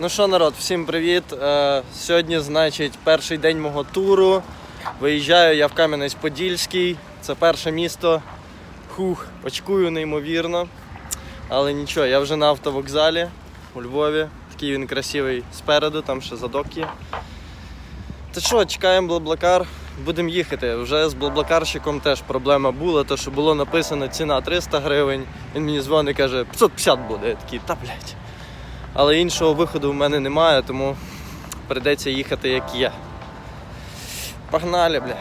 Ну що, народ, всім привіт. Е, сьогодні, значить, перший день мого туру. Виїжджаю я в Кам'янець-Подільський. Це перше місто. Хух, очкую неймовірно. Але нічого, я вже на автовокзалі у Львові. Такий він красивий спереду, там ще задок є. Та що, чекаємо Блаблакар, будемо їхати. Вже з Блаблакарщиком теж проблема була, то що було написано ціна 300 гривень. Він мені дзвонить і каже, 550 буде. Я такий, та блядь. Але іншого виходу в мене немає, тому прийдеться їхати як є. Погнали, бля.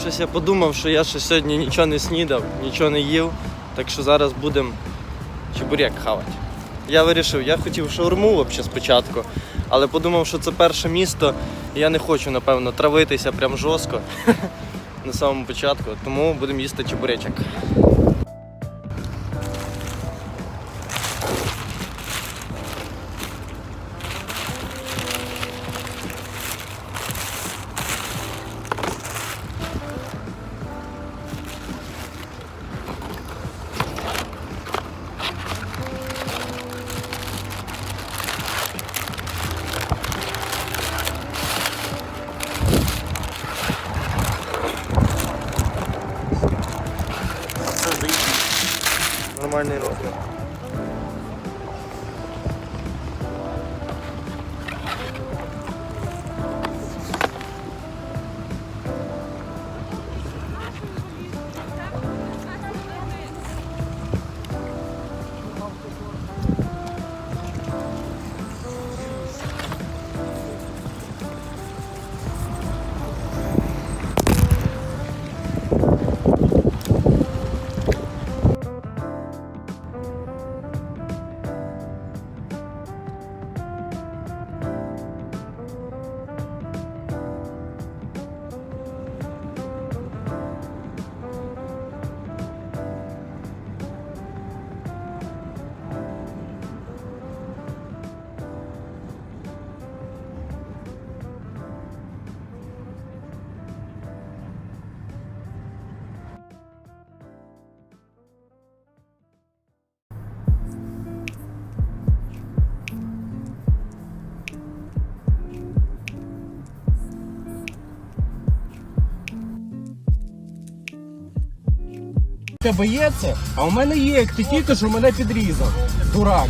Щось я подумав, що я ще сьогодні нічого не снідав, нічого не їв, так що зараз будемо чебурек хавати. Я вирішив, я хотів шаурму взагалі спочатку, але подумав, що це перше місто, і я не хочу, напевно, травитися прям жорстко на самому початку, тому будемо їсти чебуречок. Тебе є це? А у мене є, як ти тільки що мене підрізав. Дурак.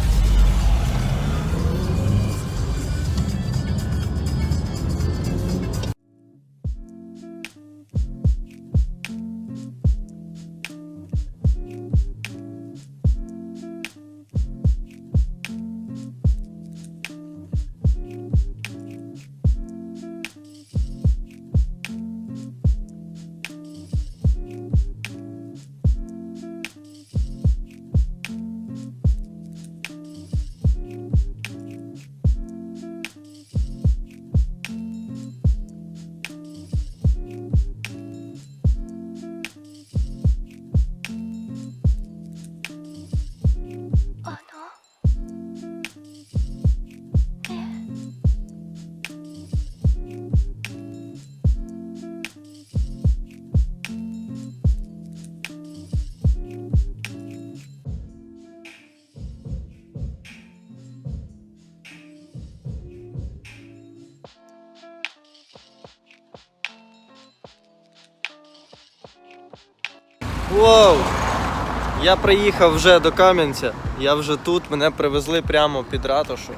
Я приїхав вже до Кам'янця, я вже тут, мене привезли прямо під ратушу.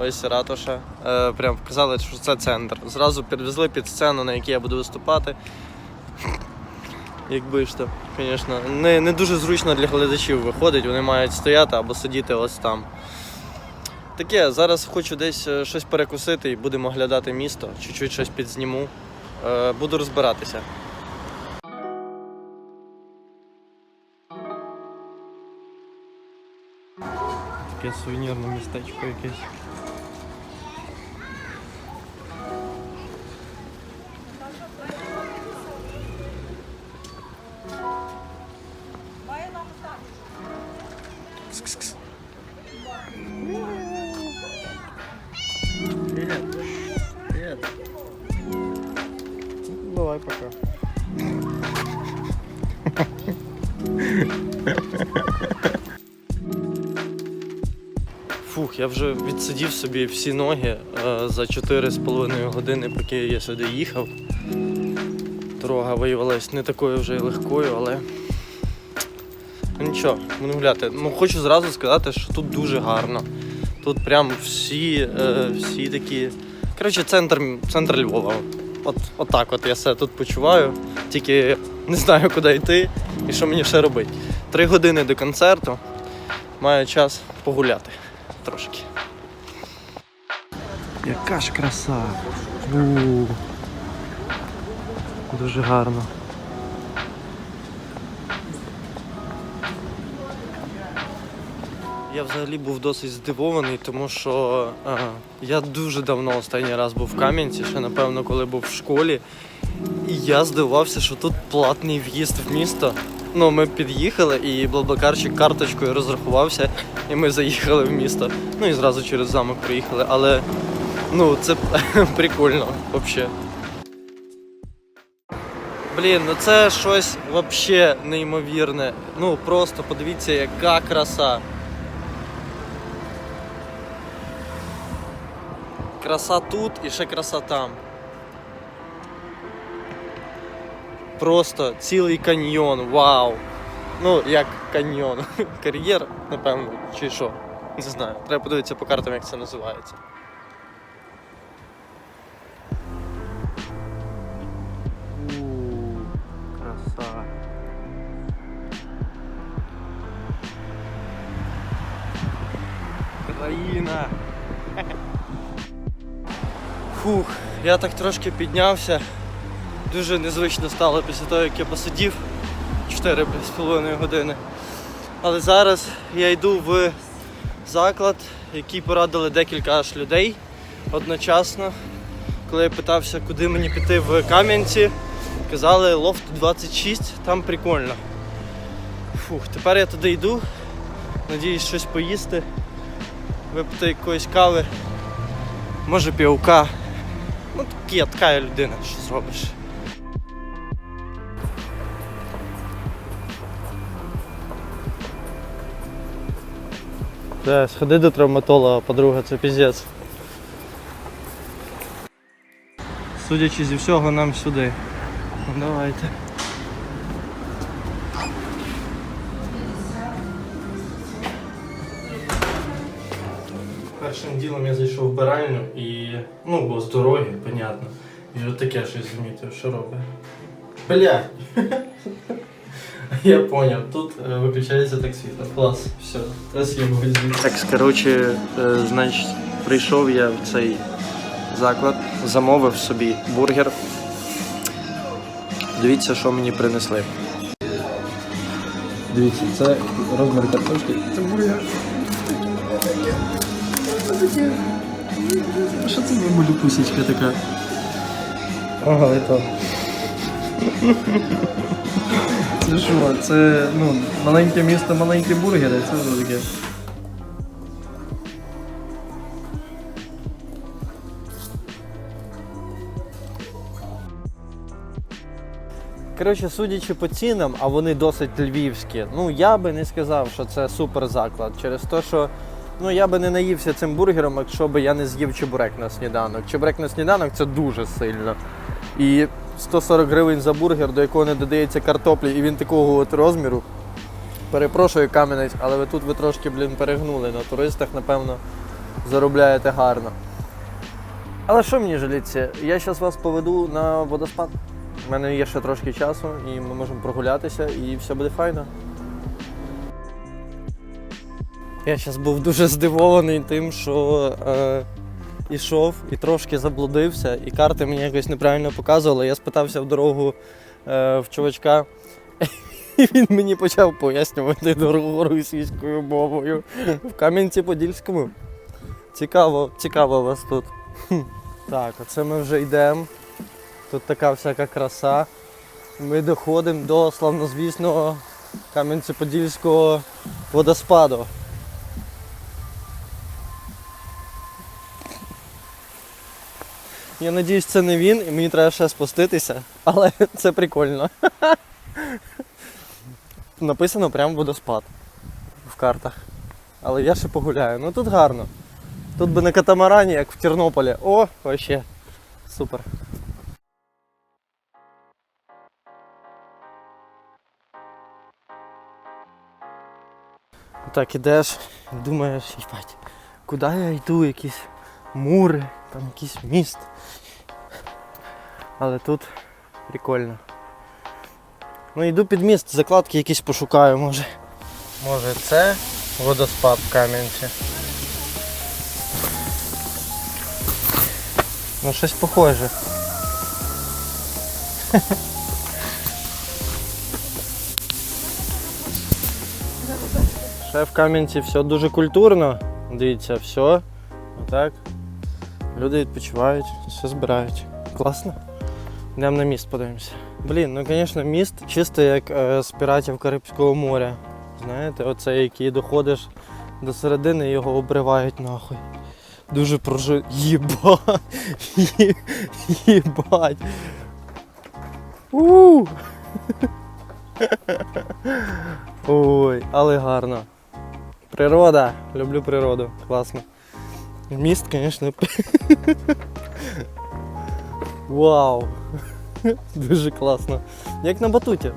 Ось ратуша. Е, прям вказали, що це центр. Зразу підвезли під сцену, на якій я буду виступати. Якби ж то, звісно, не, не дуже зручно для глядачів виходить, вони мають стояти або сидіти ось там. Таке, зараз хочу десь е, щось перекусити і будемо оглядати місто, чуть-чуть щось підзніму. Е, буду розбиратися. Таке сувенірне містечко якесь. Собі всі ноги е, за 4,5 години, поки я сюди їхав. Дорога виявилась не такою вже й легкою, але ну, нічого, буду гуляти. Ну, хочу зразу сказати, що тут дуже гарно. Тут прям всі, е, всі такі. Коротше, центр, центр Львова. От, от так от я себе тут почуваю. Тільки не знаю, куди йти і що мені ще робити. Три години до концерту. Маю час погуляти трошки. Яка ж краса. У, Дуже гарно. Я взагалі був досить здивований, тому що е, я дуже давно останній раз був в Кам'янці, ще напевно, коли був в школі. І я здивувався, що тут платний в'їзд в місто. Ну, ми під'їхали і блаблакарщик карточкою розрахувався, і ми заїхали в місто. Ну і зразу через замок приїхали. Але ну це прикольно взагалі. Блін, ну це щось взагалі неймовірне. Ну просто подивіться, яка краса. Краса тут і ще краса там. Просто цілий каньйон, вау. Ну, як каньйон. Кар'єр, напевно, чи що. Не знаю. Треба подивитися по картам, як це називається. Я так трошки піднявся. Дуже незвично стало після того, як я посидів 4,5 години. Але зараз я йду в заклад, який порадили декілька аж людей одночасно. Коли я питався, куди мені піти в Кам'янці, казали лофт 26, там прикольно. Фух, тепер я туди йду. Надіюсь щось поїсти, випити якоїсь кави, може півка. Ну, я така людина, що зробиш. Да, сходи до травматолога, подруга, це піздець. Судячи зі всього, нам сюди. Ну, давайте. Ділом я зайшов в баральню і, ну, бо з дороги, понятно. І от таке щось замітив, що робить. Бля! Я поняв, тут е, виключається так світло. Клас, все, зараз я звідси. Так, коротше, е, значить, прийшов я в цей заклад, замовив собі бургер. Дивіться, що мені принесли. Дивіться, це розмір картошки. Це бургер. Що це за малюпусечка така? Ага, і то. Це що? Це ну, маленьке місто, маленькі бургери, це що таке? Коротше, судячи по цінам, а вони досить львівські, ну я би не сказав, що це супер заклад. Через те, що ну, я би не наївся цим бургером, якщо б я не з'їв чебурек на сніданок. Чебурек на сніданок це дуже сильно. І 140 гривень за бургер, до якого не додається картоплі, і він такого от розміру. Перепрошую, кам'янець, але ви тут ви трошки, блін, перегнули. На туристах, напевно, заробляєте гарно. Але що мені жаліться? Я зараз вас поведу на водоспад. У мене є ще трошки часу, і ми можемо прогулятися, і все буде файно. Я зараз був дуже здивований тим, що е, ішов і трошки заблудився, і карти мені якось неправильно показували. Я спитався в дорогу е, в чувачка, і він мені почав пояснювати дорогу російською мовою в Кам'янці-Подільському. Цікаво, цікаво вас тут. Так, оце ми вже йдемо. Тут така всяка краса. Ми доходимо до славнозвісного Кам'янці-Подільського водоспаду. Я надіюсь, це не він, і мені треба ще спуститися, але це прикольно. написано прямо водоспад в картах. Але я ще погуляю. Ну тут гарно. Тут би на катамарані, як в Тернополі. О, вообще. Супер. Так ідеш, думаєш, їбать, куди я йду, якісь мури, там якийсь міст. Але тут прикольно. Ну йду під міст, закладки якісь пошукаю, може. Може це водоспад в Кам'янці. Ну щось похоже. Ще в Кам'янці все дуже культурно. Дивіться, все. Отак. Люди відпочивають, все збирають. Класно. Йдемо на міст, подивимося. Блін, ну звісно, міст чисто як е, з піратів Карибського моря. Знаєте, оце який доходиш до середини його обривають нахуй. Дуже прожи. Єба! Є- Єбать! Ой, але гарно. Природа. Люблю природу. Класно. Міст, звісно. Вау! Дуже класно. Як на батуті.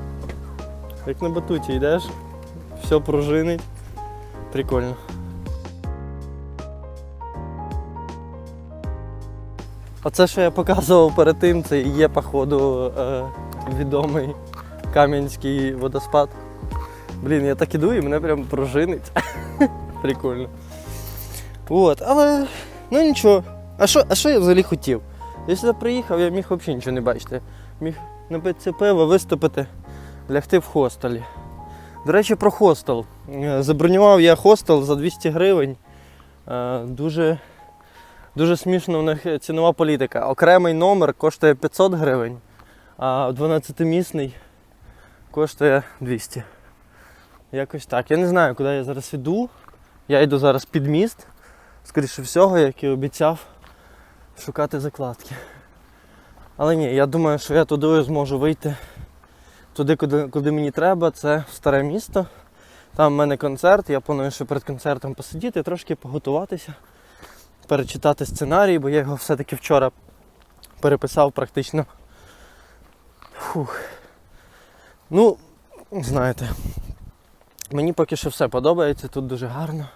Як на батуті йдеш, все пружинить. Прикольно. Оце, що я показував перед тим, це і є, походу, е, відомий Кам'янський водоспад. Блін, я так іду і мене прям пружинить. Прикольно. От, але ну нічого. А що, а що я взагалі хотів? Я сюди приїхав, я міг взагалі нічого не бачити. Міг напитися пива, виступити, лягти в хостелі. До речі, про хостел. Е, Забронював я хостел за 200 гривень. Е, Дуже, дуже смішно в них цінова політика. Окремий номер коштує 500 гривень, а 12-місний коштує 200. Якось так. Я не знаю, куди я зараз іду. Я йду зараз під міст. Скоріше всього, як і обіцяв, шукати закладки. Але ні, я думаю, що я туди зможу вийти туди, куди, куди мені треба. Це старе місто. Там в мене концерт, я планую ще перед концертом посидіти, трошки поготуватися, перечитати сценарій, бо я його все-таки вчора переписав практично. Фух. Ну, знаєте, мені поки що все подобається, тут дуже гарно.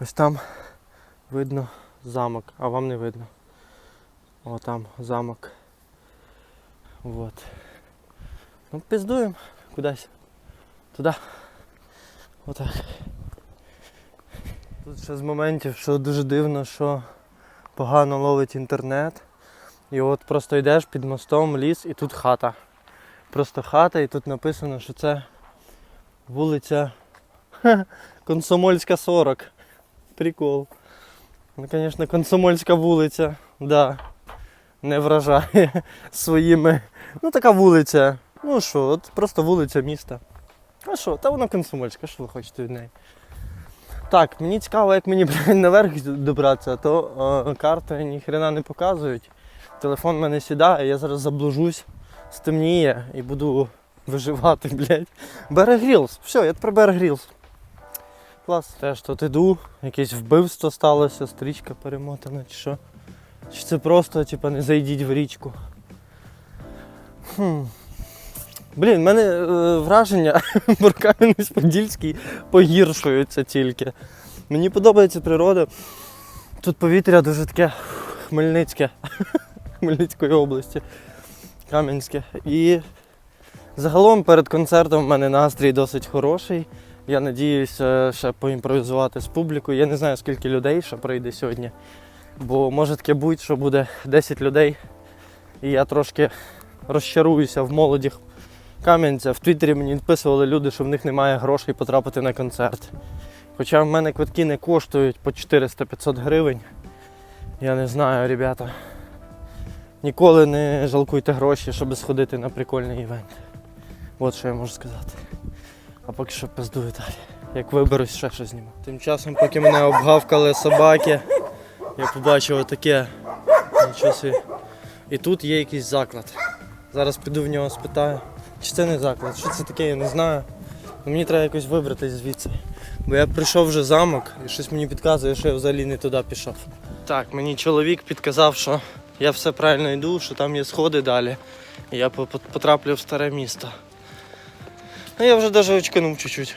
Ось там видно замок, а вам не видно. О, там замок. Вот. Ну, пиздуємо кудись. Туди. Отак. Тут ще з моментів, що дуже дивно, що погано ловить інтернет. І от просто йдеш під мостом, ліс і тут хата. Просто хата, і тут написано, що це вулиця Комсомольська 40. Прикол. Ну, звісно, Комсомольська вулиця, да. Не вражає своїми. Ну така вулиця. Ну що, от просто вулиця міста. А що, та вона комсомольська, що ви хочете від неї? Так, мені цікаво, як мені наверх добратися, то е, карти ніхрена не показують. Телефон в мене сідає, я зараз заблужусь, стемніє і буду виживати, блядь. Берег Грілс. Все, я тепер Берег Грілс. Клас. Теж тут іду, якесь вбивство сталося, стрічка перемотана чи що. Чи це просто, типа, не зайдіть в річку. Хм. Блін, в мене е, враження про Кам'янець-Подільський погіршуються тільки. Мені подобається природа. Тут повітря дуже таке хмельницьке. Хмельницької області. Кам'янське. І загалом перед концертом в мене настрій досить хороший. Я надіюся ще поімпровізувати з публікою. Я не знаю, скільки людей ще прийде сьогодні. Бо може таке бути, що буде 10 людей. І я трошки розчаруюся в молоді Кам'янця. В Твіттері мені відписували люди, що в них немає грошей потрапити на концерт. Хоча в мене квитки не коштують по 400-500 гривень. Я не знаю, ребята. Ніколи не жалкуйте гроші, щоб сходити на прикольний івент. От що я можу сказати. А поки що пиздую далі. Як виберусь, ще щось зніму. Тим часом, поки мене обгавкали собаки, я побачив отаке. Собі. І тут є якийсь заклад. Зараз піду в нього спитаю. Чи це не заклад? Що це таке, я не знаю. Мені треба якось вибратись звідси. Бо я прийшов вже замок і щось мені підказує, що я взагалі не туди пішов. Так, мені чоловік підказав, що я все правильно йду, що там є сходи далі. І я по- по- потраплю в старе місто. Ну я вже навіть очканув чуть-чуть.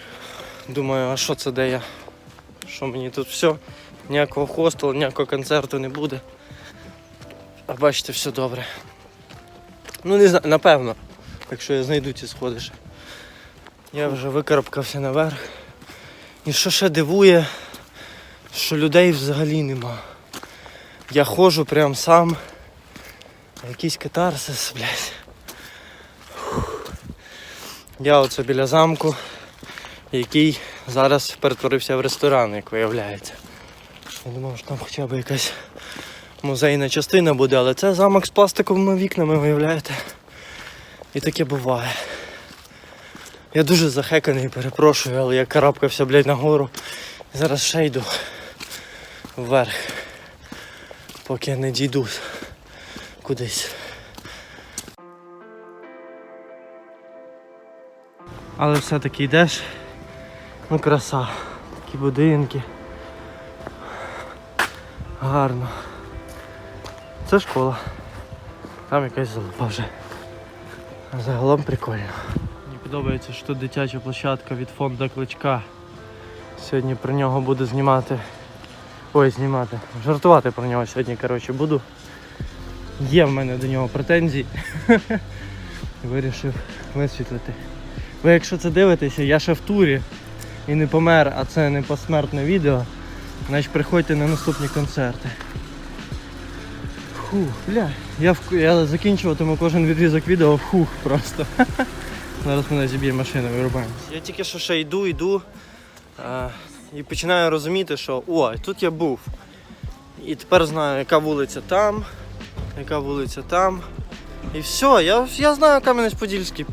Думаю, а що це де я? Що мені тут все? Ніякого хостелу, ніякого концерту не буде. А бачите, все добре. Ну не знаю, напевно, якщо я знайду ці сходи. Я вже викарабкався наверх. І що ще дивує, що людей взагалі нема. Я ходжу прям сам. Якийсь катарсис, блядь. Я оце біля замку, який зараз перетворився в ресторан, як виявляється. Я думав, що там хоча б якась музейна частина буде, але це замок з пластиковими вікнами, виявляєте. І таке буває. Я дуже захеканий, перепрошую, але я карабкався, блядь, нагору. Зараз ще йду вверх, поки я не дійду кудись. Але все-таки йдеш. Ну краса. Такі будинки. Гарно. Це школа. Там якась залупа вже. А Загалом прикольно. Мені подобається, що тут дитяча площадка від фонду кличка. Сьогодні про нього буду знімати. Ой, знімати. Жартувати про нього сьогодні, коротше, буду. Є в мене до нього претензії. Вирішив висвітлити. Ви якщо це дивитеся, я ще в турі і не помер, а це не посмертне відео. Значить приходьте на наступні концерти. Фух, бля. Я, в, я закінчуватиму кожен відрізок відео фух просто. Зараз мене зіб'є машина, вирубаємося. Я тільки що ще йду, йду а, і починаю розуміти, що о, тут я був. І тепер знаю, яка вулиця там, яка вулиця там. І все, я, я знаю Кам'янець-Подільський.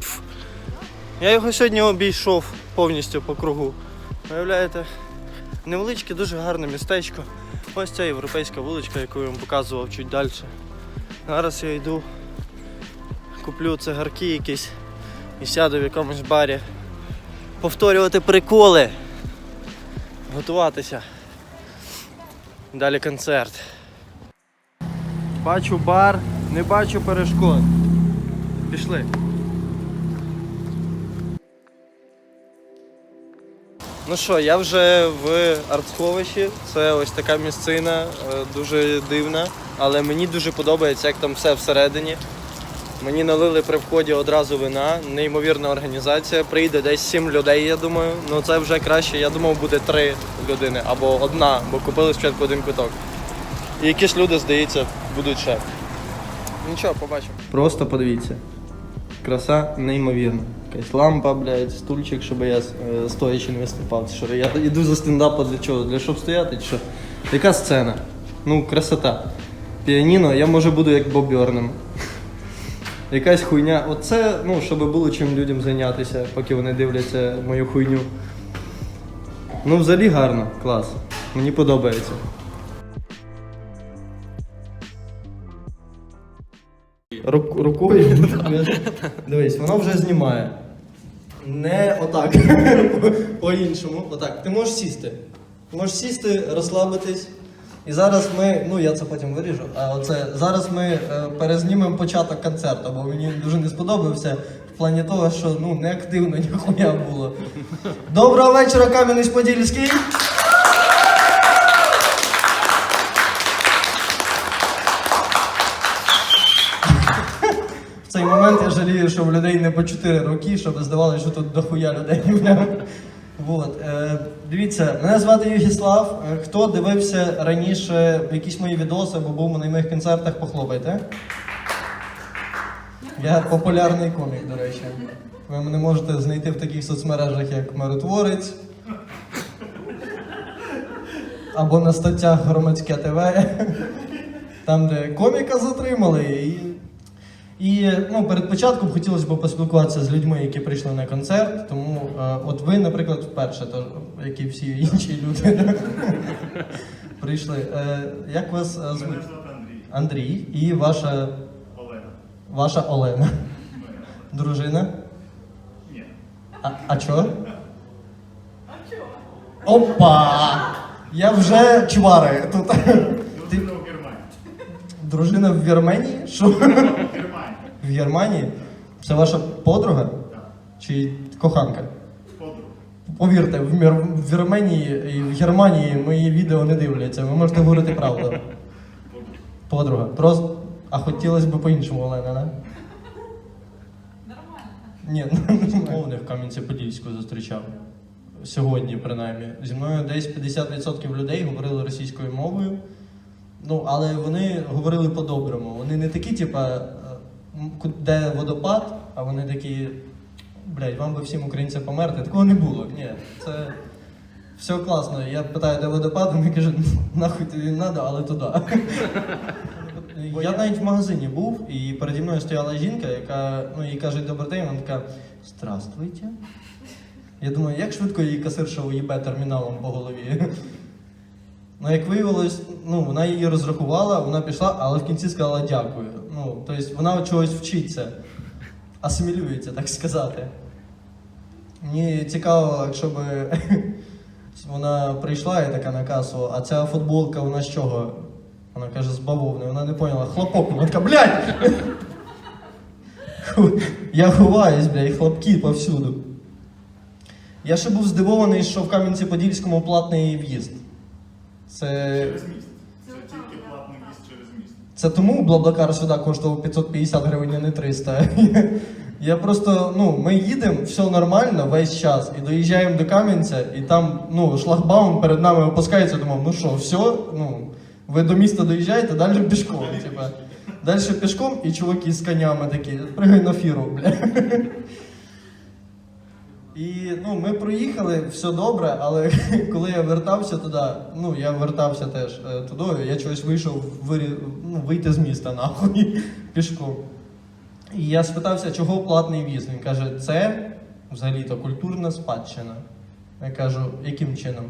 Я його сьогодні обійшов повністю по кругу. Уявляєте? Невеличке, дуже гарне містечко. Ось ця європейська вуличка, яку я вам показував чуть далі. Зараз я йду, куплю цигарки якісь і сяду в якомусь барі. Повторювати приколи. Готуватися. Далі концерт. Бачу бар, не бачу перешкод. Пішли. Ну що, я вже в артсховищі. Це ось така місцина, е, дуже дивна, але мені дуже подобається, як там все всередині. Мені налили при вході одразу вина, неймовірна організація. Прийде десь сім людей, я думаю. Ну це вже краще. Я думав, буде три людини або одна, бо купили спочатку один квиток. І якісь люди, здається, будуть ще. Нічого, побачимо. Просто подивіться. Краса неймовірна. Якась лампа, блядь, стульчик, щоб я е, стоячи не виступав. Що я йду за стендапа для чого? Для щоб стояти чи що? Яка сцена? Ну, красота. Піаніно, я може буду як Боб Бьорном. Якась хуйня. Оце, ну, щоб було чим людям зайнятися, поки вони дивляться мою хуйню. Ну, взагалі гарно, клас. Мені подобається. Рук, рукою. Дивись, воно вже знімає. Не отак. По-іншому. Отак. Ти можеш сісти. Ти можеш сісти, розслабитись. І зараз ми, ну я це потім виріжу, а оце зараз ми е, перезнімемо початок концерту, бо мені дуже не сподобався в плані того, що ну не активно ніхуя було. Доброго вечора, Кам'янець-Подільський! В цей момент я жалію, що в людей не по 4 роки, щоб здавалося, що тут дохуя людей. Вот. Е, дивіться, мене звати Югіслав. Е, Хто дивився раніше якісь мої відоси або був на моїх концертах, похлопайте. Я популярний комік, до речі. Ви мене можете знайти в таких соцмережах, як Миротворець. Або на статтях Громадське ТВ. Там, де коміка затримали. І, і ну, перед початком хотілося б поспілкуватися з людьми, які прийшли на концерт. Тому е, от ви, наприклад, вперше, то, як і всі інші люди, прийшли. Е, як вас е, звуть? Мене звати Андрій. Андрій і ваша, Олена. ваша Олена. Дружина. Ні. А, а чого? Опа! Я вже чвари тут. Ти... Дружина в Вірменії? Що? В Германії. В Германії? Це ваша подруга? Чи коханка? Подруга. Повірте, в, Мір... в Вірменії і в Германії мої відео не дивляться. Ви можете говорити правду. Подруга. Просто. А хотілося б по-іншому, Олена, да? Ні, мовних в Кам'янці-Подільську зустрічав. Сьогодні, принаймні. Зі мною десь 50% людей говорили російською мовою. Ну, але вони говорили по-доброму. Вони не такі, типа, де водопад, а вони такі. Блять, вам би всім українцям померти. Такого не було. Ні, це все класно. Я питаю, де водопад, вони кажуть, нахуй тобі треба, але туди. Я навіть в магазині був, і переді мною стояла жінка, яка ну, їй кажуть добрий день, вона така Здравствуйте. Я думаю, як швидко її касирша уїбе терміналом по голові. Ну, як виявилось, ну, вона її розрахувала, вона пішла, але в кінці сказала дякую. Ну, тобто вона чогось вчиться, асимілюється, так сказати. Мені цікаво, якщо б вона прийшла і така на касу, а ця футболка вона з чого? Вона каже, з бавовни, вона не поняла, хлопок, вона така, блядь! Я ховаюсь, блядь, хлопки повсюду. Я ще був здивований, що в Кам'янці-Подільському платний в'їзд. Це. Через міст. Це тому Блаблакар сюди коштував 550 гривень, а не 300. Я просто, ну, ми їдемо, все нормально весь час, і доїжджаємо до Кам'янця, і там, ну, шлагбаум перед нами опускається, думав, ну що, все, ну, ви до міста доїжджаєте, далі пішком. Далі пішком і чуваки з конями такі, пригай на фіру, бля. І ну, ми проїхали, все добре, але коли я вертався туди, ну я вертався теж е, туди, я чогось вийшов вирі... ну, вийти з міста нахуй пішком. І я спитався, чого платний в'їзд. Він каже, це взагалі-то культурна спадщина. Я кажу, яким чином?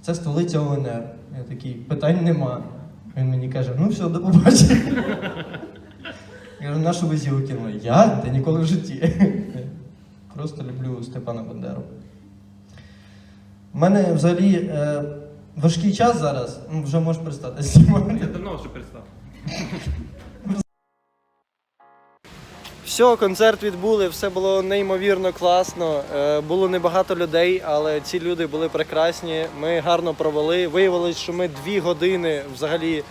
Це столиця ОНР. Я такий, питань нема. Він мені каже, ну все, до побачення. Я кажу, нашу ви зілу кинули? Я? Та ніколи в житті. Просто люблю Степана Бандеру. У мене взагалі е, важкий час зараз, ну, вже можеш перестати знімати. Я давно вже перестав. Все, концерт відбули, все було неймовірно класно. Е, Було небагато людей, але ці люди були прекрасні. Ми гарно провели. Виявилось, що ми дві години взагалі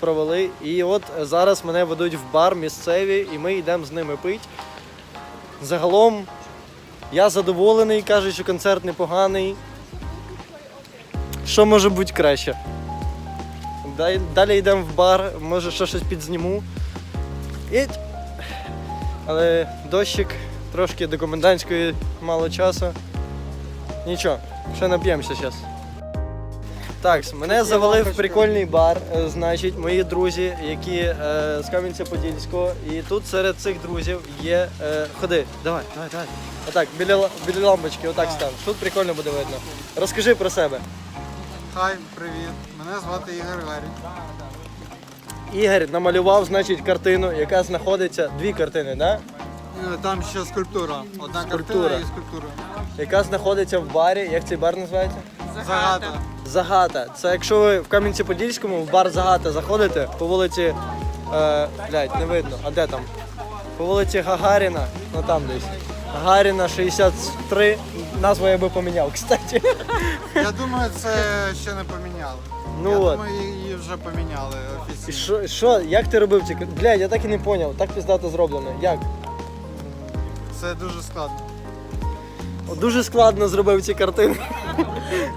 провели. І от зараз мене ведуть в бар місцеві, і ми йдемо з ними пити. Загалом я задоволений, кажуть, що концерт непоганий. Що може бути краще? Далі йдемо в бар, може ще щось підзніму. І але дощик, трошки до комендантської мало часу. Нічого, ще нап'ємося зараз. Так, мене завели в прикольний бар, е, значить, мої друзі, які е, з Кам'янця-Подільського. І тут серед цих друзів є. Е, ходи, давай, давай, давай. Отак, біля, ла- біля лампочки, отак став. Тут прикольно буде видно. Розкажи про себе. Хай, привіт. Мене звати Ігор Гарі. Ігор намалював, значить, картину, яка знаходиться. Дві картини, да? Е, Там ще скульптура. Одна Скульптура. картина і скульптура. яка знаходиться в барі. Як цей бар називається? Загата. Загата. Це якщо ви в Кам'янці-Подільському в бар Загата заходите по вулиці. Е, блядь, не видно, а де там? По вулиці Гагаріна, ну там десь. Гагаріна 63. Назву я би поміняв, кстати. Я думаю, це ще не поміняли. Ну я от. думаю, її вже поміняли І офіційно. що, що, як ти робив ці Блядь, я так і не зрозумів. Так піздато зроблено. Як? Це дуже складно. Дуже складно зробив ці картини.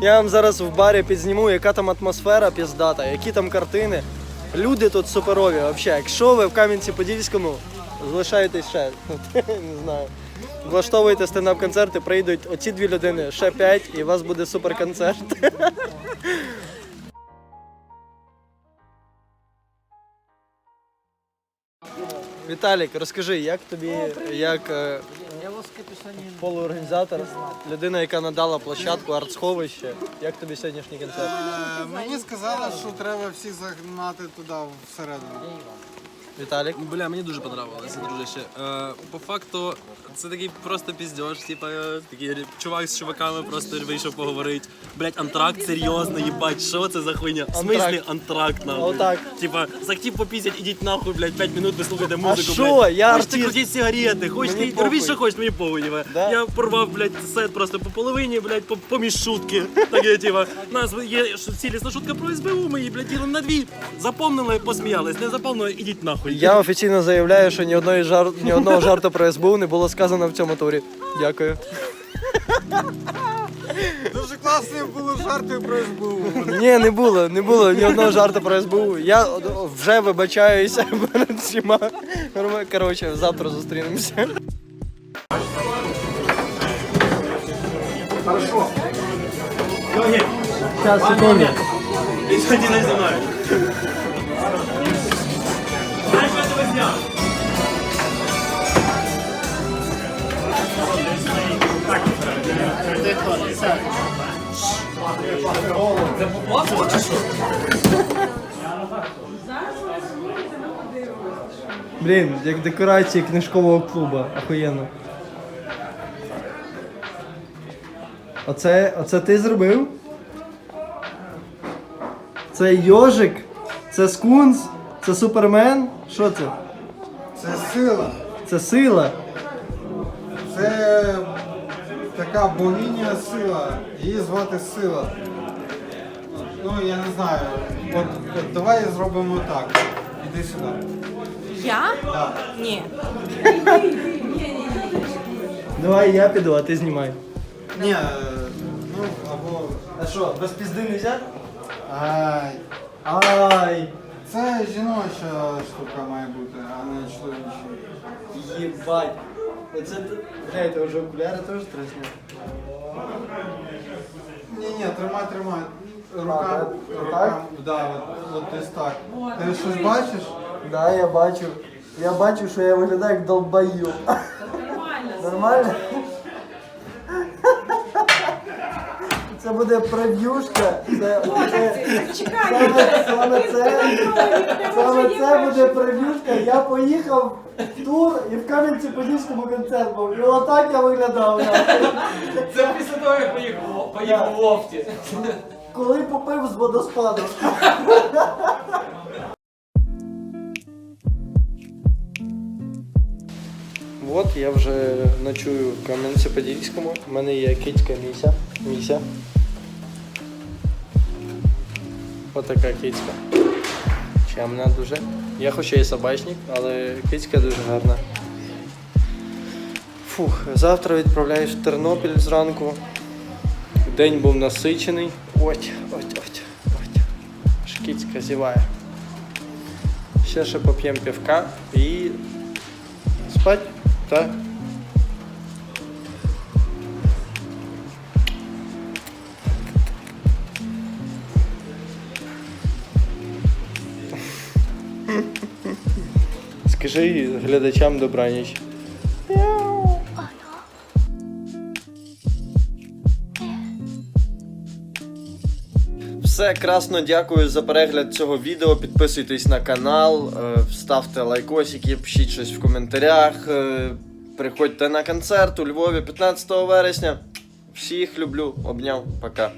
Я вам зараз в барі підзніму, яка там атмосфера піздата, які там картини. Люди тут суперові. Взагалі, якщо ви в Кам'янці-Подільському, залишаєтесь ще. Не знаю. Влаштовуєте стендап-концерти, прийдуть оці дві людини, ще п'ять, і у вас буде суперконцерт. Віталік, розкажи, як тобі, як е, полуорганізатор, людина, яка надала площадку, артсховище, як тобі сьогоднішній концерт? Е, Мені сказали, що треба всіх загнати туди всередину. Віталік. Бля, мені дуже понравилося, дружище. Е, по факту, це такий просто піздьош, типа е, такий чувак з чуваками просто вийшов поговорити. Блять, антракт серйозно, їбать, що це за хуйня? В смислі антракт нахуй? Отак. Типа, захотів попісять, ідіть нахуй, блять, 5 минут ви слухаєте музику, що? блядь. Я Хочете артист. крутіть сигарети, хочете, Мені робіть, похуй. що хочете, мені похуй, ніби. Да? Я порвав, блять, сет просто по половині, блять, по, поміж шутки. Таке, типа, у нас є ш- цілісна шутка про СБУ, ми її, блядь, ділимо на дві. Запомнили, посміялись, не запомнили, ідіть нахуй. Я офіційно заявляю, що ні одної жар... ні одного жарту про СБУ не було сказано в цьому турі. Дякую. Дуже класні були жарти про СБУ. Ні, не було, не було ні одного жарту про СБУ. Я вже вибачаюся перед всіма. Коротше, завтра зустрінемося. Зараз, секунду. Іди не зі мною. Блін, як декорації книжкового клубу. Охуєнно. Оце, оце ти зробив? Це йожик? Це скунс? Це супермен? Що це? Це сила. Це сила. Це така богиня сила. Її звати сила. Ну, я не знаю. От, от давай зробимо так. Іди сюди. Я? Ні. Давай я піду, а ти знімай. Ні, е, ну або. А що, без пізди не взяти? Ай. Ай! Це жіноча штука має бути, а не чоловіча. Єбать. Оце ти. Бля, це вже окуляри теж треба зняти. Ні, ні, тримай, тримай. А, Рука, так? рука, да, от, от десь так. Ти щось бачиш? Да, я бачу. Я бачу, що я виглядаю як долбаю. Нормально. Нормально? Це буде прев'юшка. Це, це, саме, саме це, саме це буде прев'юшка. Я поїхав в тур і в Кам'янці-Подільському концерт був. І отак я виглядав. Це після того, як поїхав, поїхав в лофті. Коли попив з водоспаду. От я вже ночую в Кам'янці-Подільському. У мене є кицька Міся. Міся. Отака кицька. Чемна дуже. Я хоч і собачник, але кицька дуже гарна. Фух, завтра відправляюсь в Тернопіль зранку. День був насичений. Ось, ось, ось, ось. Шкіцька зіває. Ще ще поп'ємо півка і спать, так? Скажи глядачам добраніч. Все красно, дякую за перегляд цього відео. Підписуйтесь на канал, е, ставте лайкосики, пишіть щось в коментарях. е, Приходьте на концерт у Львові 15 вересня. Всіх люблю, обняв, пока.